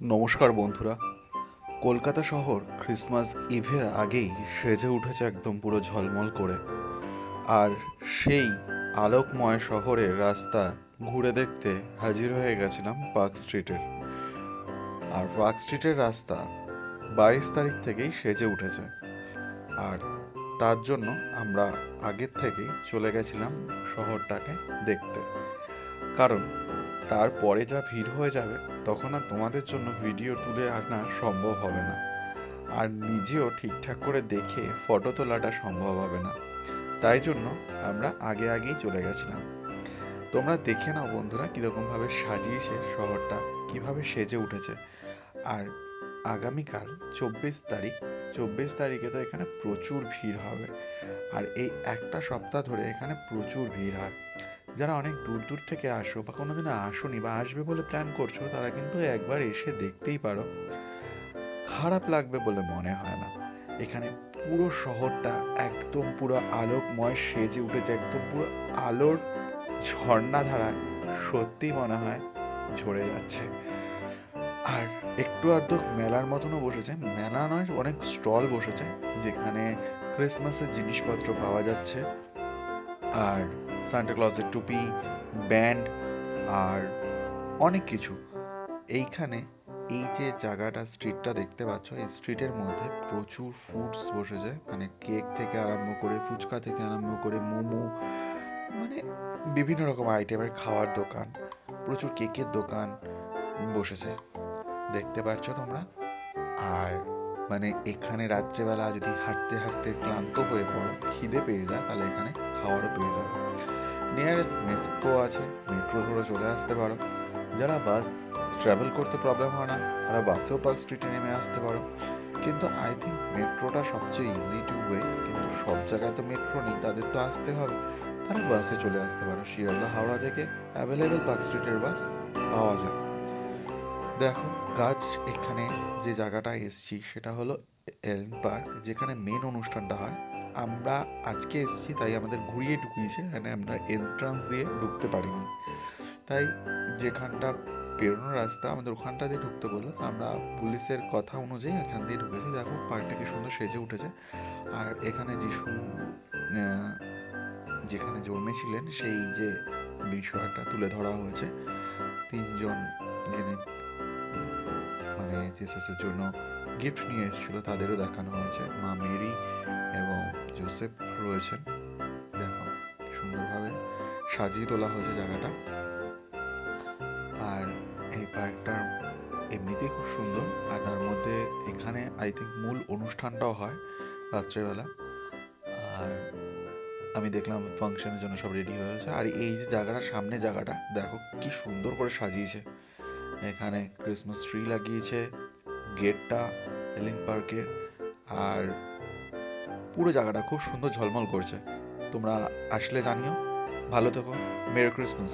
নমস্কার বন্ধুরা। কলকাতা শহর ক্রিসমাস ইভের আগেই সেজে উঠেছে একদম পুরো ঝলমল করে। আর সেই আলোকময় শহরের রাস্তা ঘুরে দেখতে হাজির হয়ে গেছিলাম পার্ক স্ট্রিটের আর পার্ক স্ট্রিটের রাস্তা বাইশ তারিখ থেকেই সেজে উঠেছে। আর তার জন্য আমরা আগের থেকেই চলে গেছিলাম শহরটাকে দেখতে। কারণ তারপরে যা ভিড় হয়ে যাবে, তখন আর তোমাদের জন্য ভিডিও তুলে আনা সম্ভব হবে না। আর নিজেও ঠিকঠাক করে দেখে ফটো তোলাটা সম্ভব হবে না। তাই জন্য আমরা আগে আগেই চলে গেছিলাম। তোমরা দেখে নাও বন্ধুরা কীরকমভাবে সাজিয়েছে শহরটা, কীভাবে সেজে উঠেছে। আর আগামীকাল চব্বিশ তারিখ, চব্বিশ তারিখে তো এখানে প্রচুর ভিড় হবে। আর এই একটা সপ্তাহ ধরে এখানে প্রচুর ভিড় হয়। যারা অনেক দূর দূর থেকে আসো বা কোনোদিনও আসোনি বা আসবে বলে প্ল্যান করছ, তারা কিন্তু একবার এসে দেখতেই পারো। খারাপ লাগবে বলে মনে হয় না। এখানে পুরো শহরটা একদম পুরো আলোকময় সেজে উঠেছে, একদম পুরো আলোর ঝর্ণাধারায় সত্যি মনে হয় ঝরে যাচ্ছে। আর একটু আধটু মেলার মতনও বসেছে, মেলা নয়, অনেক স্টল বসেছে, যেখানে ক্রিসমাসের জিনিসপত্র পাওয়া যাচ্ছে। আর সান্টা ক্লজের টুপি ব্যান্ড আর অনেক কিছু। এইখানে এই যে জায়গাটা স্ট্রিটটা দেখতে পাচ্ছ, এই স্ট্রিটের মধ্যে প্রচুর ফুডস বসেছে। মানে কেক থেকে আরম্ভ করে, ফুচকা থেকে আরম্ভ করে, মোমো মানে বিভিন্ন রকম আইটেমের খাওয়ার দোকান, প্রচুর কেকের দোকান বসেছে। দেখতে পাচ্ছ তোমরা? আর মানে এখানে রাত্রেবেলা যদি হাঁটতে হাঁটতে ক্লান্ত হয়ে পড়ো, খিদে পেয়ে যায়, তাহলে এখানে খাওয়ারও পেয়ে যাবে। নিয়ার মেট্রো আছে মেট্রো ধরে চলে আসতে পারো। যারা বাস ট্রাভেল করতে প্রবলেম হয় না, তারা বাসেও পার্ক স্ট্রিটে নেমে আসতে পারো। কিন্তু আই থিঙ্ক মেট্রোটা সবচেয়ে ইজি টু ওয়ে কিন্তু সব জায়গায় তো মেট্রো নেই, তাদের তো আসতে হবে। তারা বাসে চলে আসতে পারো, শিয়ালদা, হাওড়া থেকে অ্যাভেলেবেল পার্ক স্ট্রিটের বাস পাওয়া যায়। দেখো, গাছ এখানে যে জায়গাটায় এসছি, সেটা হলো পার্ক যেখানে মেন অনুষ্ঠানটা হয়। আমরা আজকে এসেছি, তাই আমাদের ঘুরিয়ে ঢুকিয়েছে, এখানে আমরা এন্ট্রান্স দিয়ে ঢুকতে পারিনি। তাই যেখানটা বেরোনোর রাস্তা, আমাদের ওখানটা দিয়ে ঢুকতে বলল। আমরা পুলিশের কথা অনুযায়ী এখান দিয়ে ঢুকেছি। দেখো, পার্কটা কি সুন্দর সেজে উঠেছে। আর এখানে যিশু যেখানে জন্মেছিলেন সেই যে বিষয়টা তুলে ধরা হয়েছে। তিনজন যিনি মানে জেসাসের জন্য গিফট নিয়ে এসেছিল, তাদেরও দেখানো হয়েছে। মা মেরি এবং জোসেফ রয়েছেন। দেখো, সুন্দরভাবে সাজিয়ে তোলা হয়েছে জায়গাটা। আর এই পার্কটা এমনিতেই খুব সুন্দর। আর তার মধ্যে এখানে আই থিঙ্ক মূল অনুষ্ঠানটাও হয় রাত্রেবেলা। আর আমি দেখলাম ফাংশনের জন্য সব রেডি হয়ে গেছে আর এই যে জায়গাটা সামনে জায়গাটা, দেখো কি সুন্দর করে সাজিয়েছে। এখানে ক্রিসমাস ট্রি লাগিয়েছে গেটটা এলিন পার্কের আর পুরো জায়গাটা খুব সুন্দর ঝলমল করছে। তোমরা আসলে জানিও, ভালো থেকো মেরি ক্রিসমাস